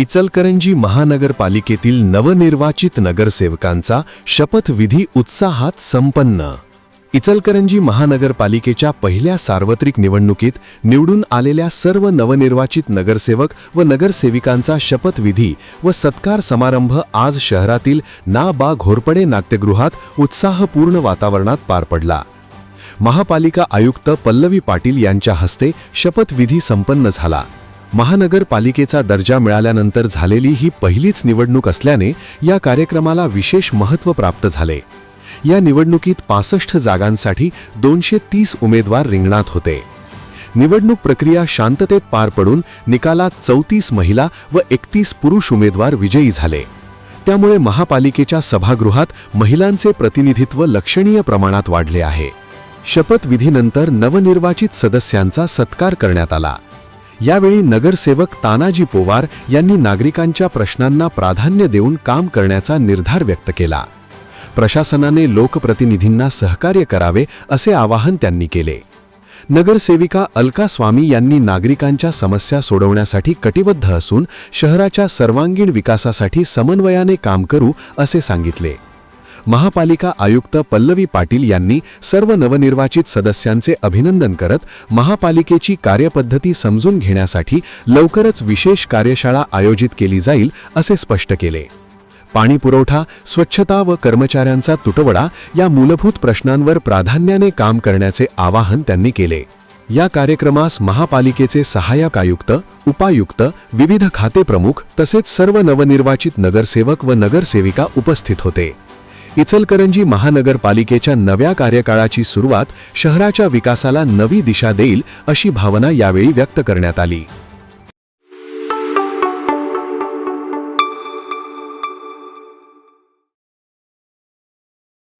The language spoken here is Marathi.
इचलकरंजी महानगरपालिकेतील नवनिर्वाचित नगरसेवकांचा शपथविधी उत्साहात संपन्न. इचलकरंजी महानगरपालिकेच्या पहिल्या सार्वत्रिक निवडणुकीत निवडून आलेल्या सर्व नवनिर्वाचित नगरसेवक व नगरसेविकांचा शपथविधी व सत्कार समारंभ आज शहरातील ना बा घोरपडे नाट्यगृहात उत्साहपूर्ण वातावरणात पार पडला. महापालिका आयुक्त पल्लवी पाटील यांच्या हस्ते शपथविधी संपन्न झाला. महानगरपालिकेचा दर्जा मिळाल्यानंतर झालेली ही पहिलीच निवडणूक असल्याने या कार्यक्रमाला विशेष महत्त्व प्राप्त झाले. या निवडणुकीत पासष्ट जागांसाठी दोनशे तीस उमेदवार रिंगणात होते. निवडणूक प्रक्रिया शांततेत पार पडून निकालात चौतीस महिला व एकतीस पुरुष उमेदवार विजयी झाले. त्यामुळे महापालिकेच्या सभागृहात महिलांचे प्रतिनिधित्व लक्षणीय प्रमाणात वाढले आहे. शपथविधीनंतर नवनिर्वाचित सदस्यांचा सत्कार करण्यात आला. यावेळी नगरसेवक तानाजी पोवार यांनी नागरिकांच्या प्रश्नांना प्राधान्य देऊन काम करण्याचा निर्धार व्यक्त केला. प्रशासनाने लोकप्रतिनिधींना सहकार्य करावे असे आवाहन त्यांनी केले. नगरसेविका अलका स्वामी यांनी नागरिकांच्या समस्या सोडवण्यासाठी कटिबद्ध असून शहराच्या सर्वांगीण विकासासाठी समन्वयाने काम करू असे सांगितले. महापालिका आयुक्त पल्लवी पाटील यांनी सर्व नवनिर्वाचित सदस्यांचे अभिनंदन करत महापालिकेची कार्यपद्धती समजून घेण्यासाठी लवकरच विशेष कार्यशाळा आयोजित केली जाईल असे स्पष्ट केले. पाणी पुरवठा स्वच्छता व कर्मचाऱ्यांचा तुटवडा या मूलभूत प्रश्नांवर प्राधान्याने काम करण्याचे आवाहन त्यांनी केले. या कार्यक्रमास महापालिकेचे सहाय्यक आयुक्त उपायुक्त विविध खाते प्रमुख तसेच सर्व नवनिर्वाचित नगरसेवक व नगरसेविका उपस्थित होते. इचलकरंजी महानगरपालिकेच्या नव्या कार्यकाळाची सुरुवात शहराच्या विकासाला नवी दिशा देईल अशी भावना यावेळी व्यक्त करण्यात आली.